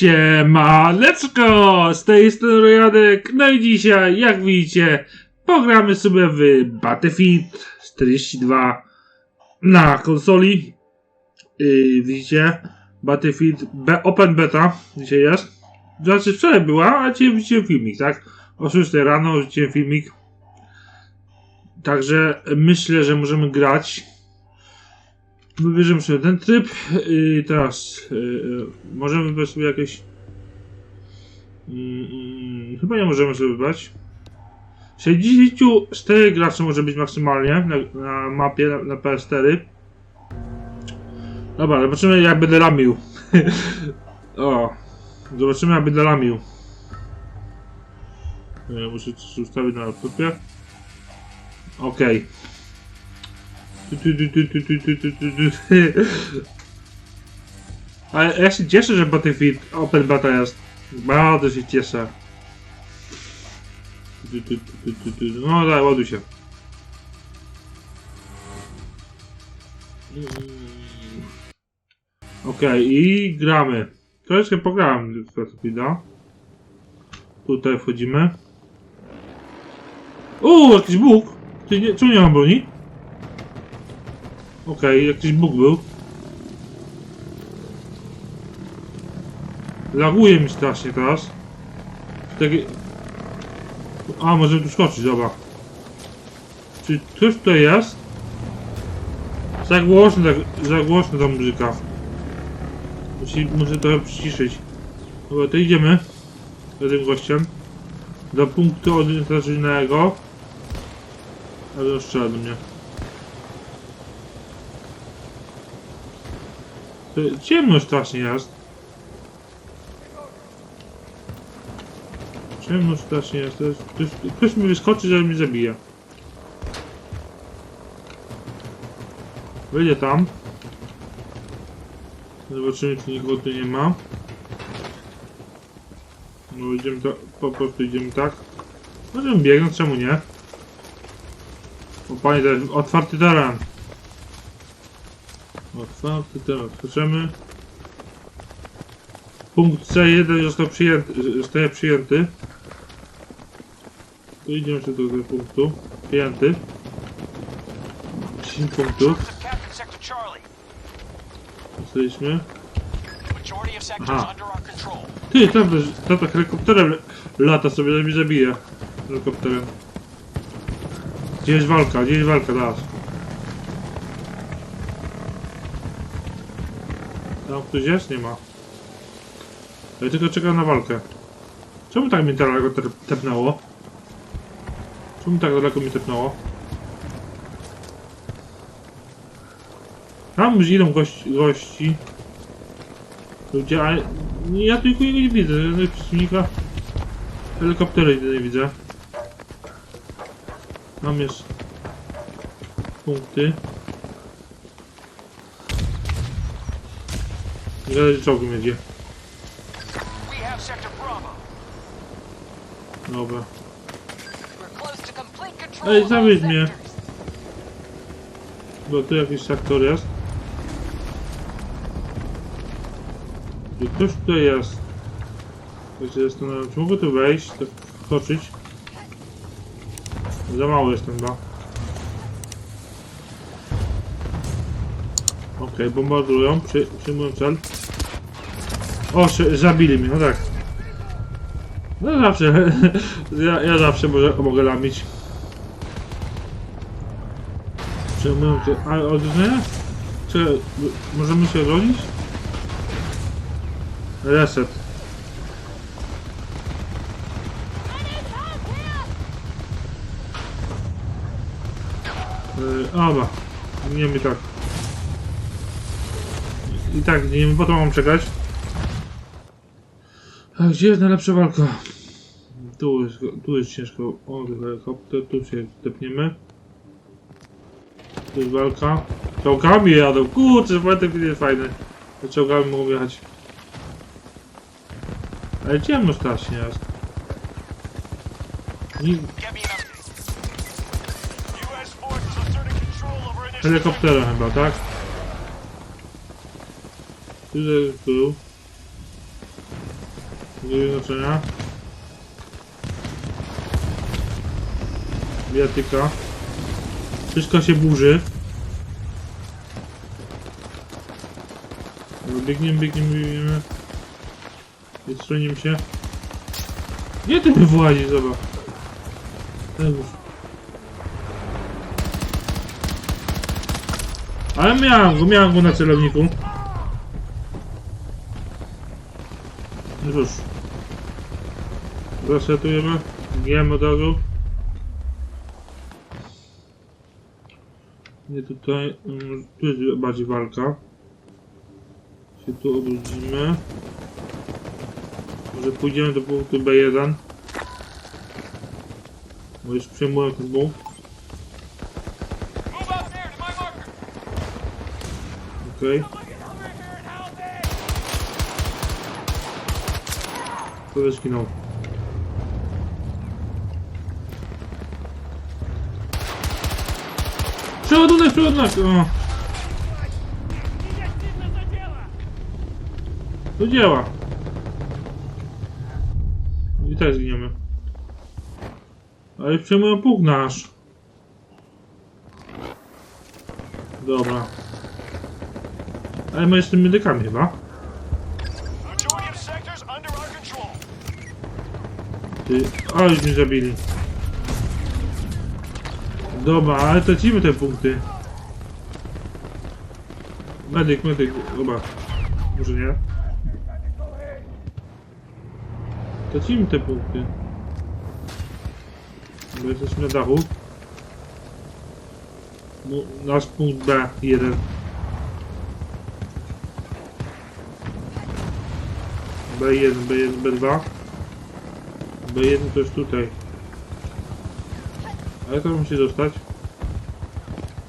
Siemaneczko! Z tej strony Radek. No i dzisiaj, jak widzicie, pogramy sobie w Battlefield 42 na konsoli. Yy, widzicie? Battlefield B Open Beta dzisiaj jest. Znaczy wczoraj była, a dzisiaj wrzuciłem filmik, tak? O 6 rano wrzuciłem filmik. Także myślę, że możemy grać. Wybierzemy sobie ten tryb i teraz yy, możemy wybrać sobie jakieś. Mm, chyba nie możemy sobie wybrać. 64 graczy może być maksymalnie na, na mapie na, na PS4. Dobra, zobaczymy jak będę lamił. o, zobaczymy jak będę lamił. Muszę coś ustawić na laptopie. Okej. Tu, Ale ja się cieszę, że Battlefield Open Beta jest. Bardzo się cieszę. No daj, ładuj się. Okej, i gramy. Troszeczkę pograłem w Battlefielda. Tutaj wchodzimy. O, jakiś bóg! Czemu nie mam broni? Okej, jakiś bóg był. Laguje mi strasznie teraz. A, możemy tu skoczyć, dobra. Czy ktoś tutaj jest? Za głośno, za, za głośno ta muzyka. Musi, muszę trochę przyciszyć. Dobra, to idziemy. Za tym gościem. Do punktu orientacyjnego. Ale strzela do mnie. To ciemno strasznie jest. Ciemno strasznie jest. To jest ktoś, ktoś mi wyskoczy, że mnie zabije. Wyjdzie tam. Zobaczymy, czy nikogo tu nie ma. No idziemy to, po prostu idziemy tak. Możemy biegnąć, czemu nie? O panie, to jest otwarty teren. Otwarty teren, skaczemy. Punkt C1 został przyjęty, zostaje przyjęty. Tu idziemy sobie do tego punktu. Przyjęty. 10 punktów. Sectors Aha. Ty, tam też, tam tak helikopterem lata sobie, że mnie zabije. Helikopterem. Gdzie jest walka? Gdzie jest walka teraz? Tam ktoś jest? Nie ma. Ja tylko czekam na walkę. Czemu tak mnie daleko tepnęło? Czemu tak daleko mi tepnęło? Tam już idą gości. gości. Ludzie, ale ja tu nikogo nie widzę, żadnego przeciwnika. Helikoptery nie widzę. Tam jest punkty. Have Sector Bravo. Dobra. Ej, zawieź mnie. Bo tu jakiś sektor jest. I ktoś tutaj jest. Ja się zastanawiam, czy mogę tu wejść, tak wskoczyć? Za mało jestem chyba. Okej, bombardują, przy, przyjmują cel. O, zabili mnie, no tak. No zawsze, ja, ja zawsze może, mogę lamić. Przyjmują cię. A odrodzenie? Czy możemy się odrodzić? Reset. Yy, Oba. Nie mi tak. I tak, nie wiem, po to mam czekać. A gdzie jest najlepsza walka? Tu jest, tu jest ciężko. O, helikopter, tu się tepniemy. Tu jest walka. Czołgami jadą. Kurczę, pamiętam kiedy jest fajny. Te Czołgami mogą jechać. Ale ciemno strasznie jest. Initial helikopterem chyba, tak? Tu, tu. Nie znaczenia. Bijatyka. Wszystko się burzy. Biegniemy, biegniemy, biegniemy. Nie stronimy się. Nie ty mi włazi, zobacz. Tegus. Ale miałem go, miałem go na celowniku. No. Resetujemy. Gniemy od razu. Nie tutaj. mm, Tu jest bardziej walka. Się tu obrócimy. Może pójdziemy do punktu B1. Bo już przejmuję ten marker. Okej. Kto też zginął? Przeładunek, przeładunek! O. Do dzieła! I tak zginiemy. Ale przejmują punkt nasz. Dobra. Ale my jesteśmy medykami chyba. Ty, o, już mnie zabili. Dobra, ale tracimy te punkty. Medyk, medyk, dobra. Może nie. Tracimy te punkty. Bo jesteśmy na dachu. No, nasz punkt B1. B1, B1, B2. B1 to jest tutaj. A jak to musi dostać?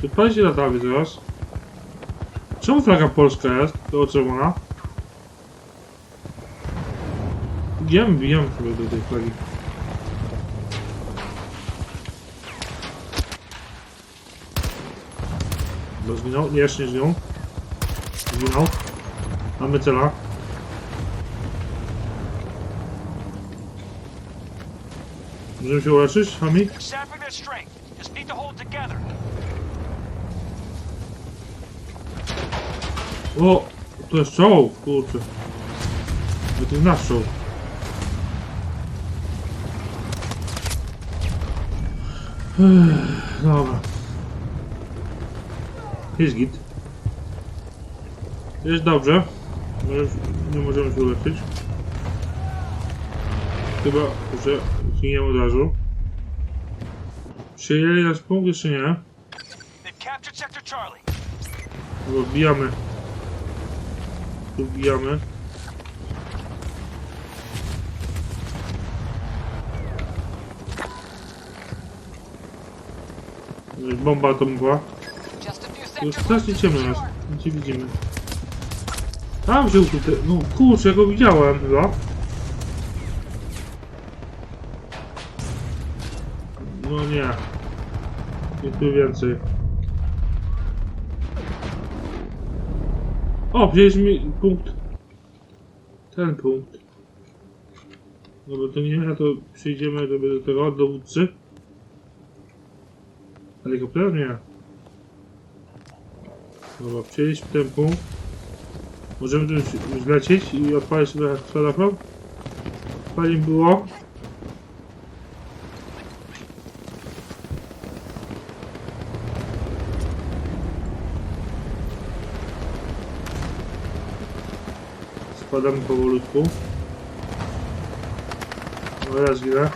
Czy pali latawy zaraz? Czemu flaga polska jest? To czerwona? Bijemy, bijemy sobie do tej flagi. Zginął? Nie, jeszcze nie zginął. Zginął. Mamy cela. Możemy się uleczyć, Hami? Sapping their strength. Just need to hold together. O! To jest czołg, kurczę. No to jest nasz czołg. Ech, Dobra. Jest git. Jest dobrze. Nie możemy się uleczyć. Chyba, że zginiemy od razu. Przyjęli nas punkt, jeszcze nie? Wbijamy. Tu wbijamy. Bomba atomowa. Już strasznie ciemno. Nic nie widzimy. Tam żył tutaj. No kurczę, ja go widziałem chyba. No nie. Jest tu więcej. O, przecież mi punkt. Ten punkt. No bo to nie, a to przyjdziemy do, tego dowódcy. Helikopter? Nie. Dobra, przyjęliśmy ten punkt. Możemy tu już zlecieć i odpalić sobie telefon. Fajnie było. Spadamy powolutku. Raz źle.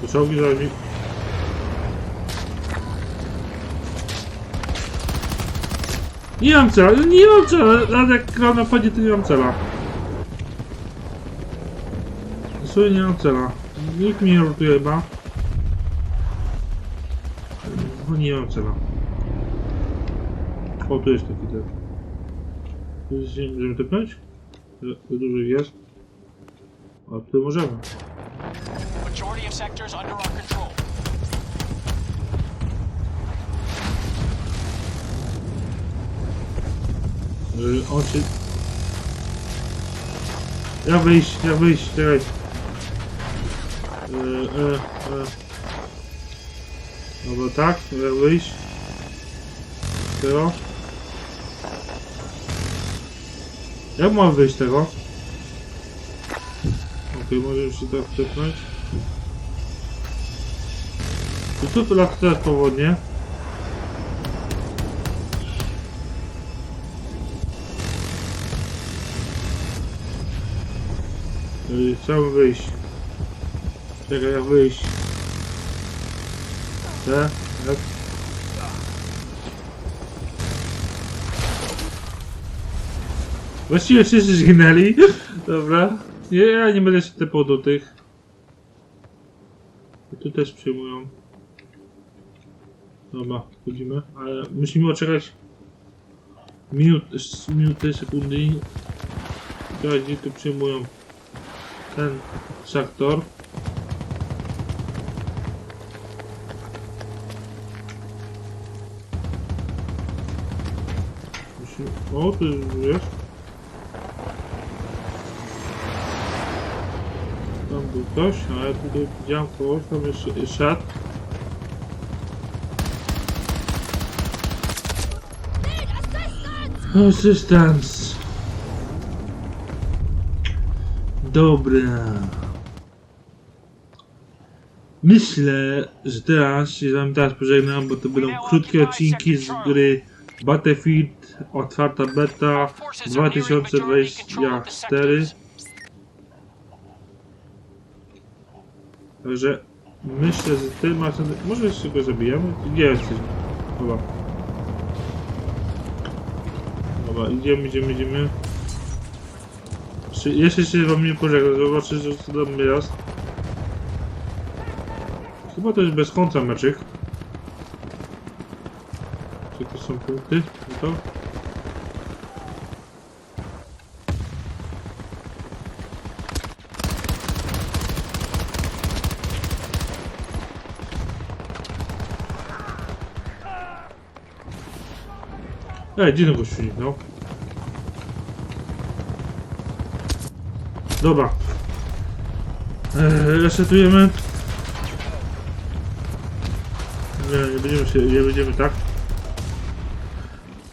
To czołgi mi... Nie mam cela, nie mam cela, nawet jak gram na padzie to nie mam cela. Dosłownie nie mam cela. Nikt mnie nie rotuje chyba. No nie mam cela. O, tu jest taki nie możemy tepnąć? Dużo jest. A tu możemy. Majority of sectors under our control. On się... Jak wyjść, jak wyjść, czekaj. Y, e, e. Dobra, tak, jak wyjść. Tego. Jak mam wyjść tego? Okej, możemy się tak wtepnąć. I tu to lata teraz powodnie. Yy, Chciałbym wyjść. Czekaj, jak wyjść. Te, jak? Właściwie wszyscy zginęli. Dobra. Nie, ja nie będę się tepał do tych. Tu też przyjmują. Dobra, wchodzimy. Ale musimy oczekać minut, minuty, sekundy. Czekaj, gdzie tu przyjmują ten. Musimy... O, tu jest. Tam był ktoś, a ja tutaj widziałem kogoś, tam jeszcze szedł. Assistance. Dobra. Myślę, że teraz się z wami teraz pożegnam, bo to będą krótkie odcinki z gry Battlefield, otwarta beta 2024. Także myślę, że ty masz... Może jeszcze go zabijemy? Gdzie jesteś? Dobra. Dobra, idziemy, idziemy, idziemy. Czy jeszcze się wam nie pożegnam, zobaczę, że to dam raz. Chyba to jest bez końca meczyk. Czy to są punkty? No to? Ej, ten gościu no? Dobra. Eee, resetujemy. Nie, nie będziemy się, nie będziemy tak.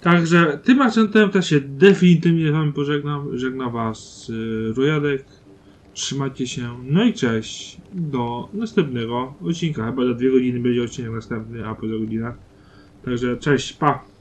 Także tym akcentem też się definitywnie z wami pożegnam. Żegna was y, Rojadek. Trzymajcie się. No i cześć. Do następnego odcinka. Chyba za dwie godziny będzie odcinek następny, a po za godzinach. Także cześć, pa.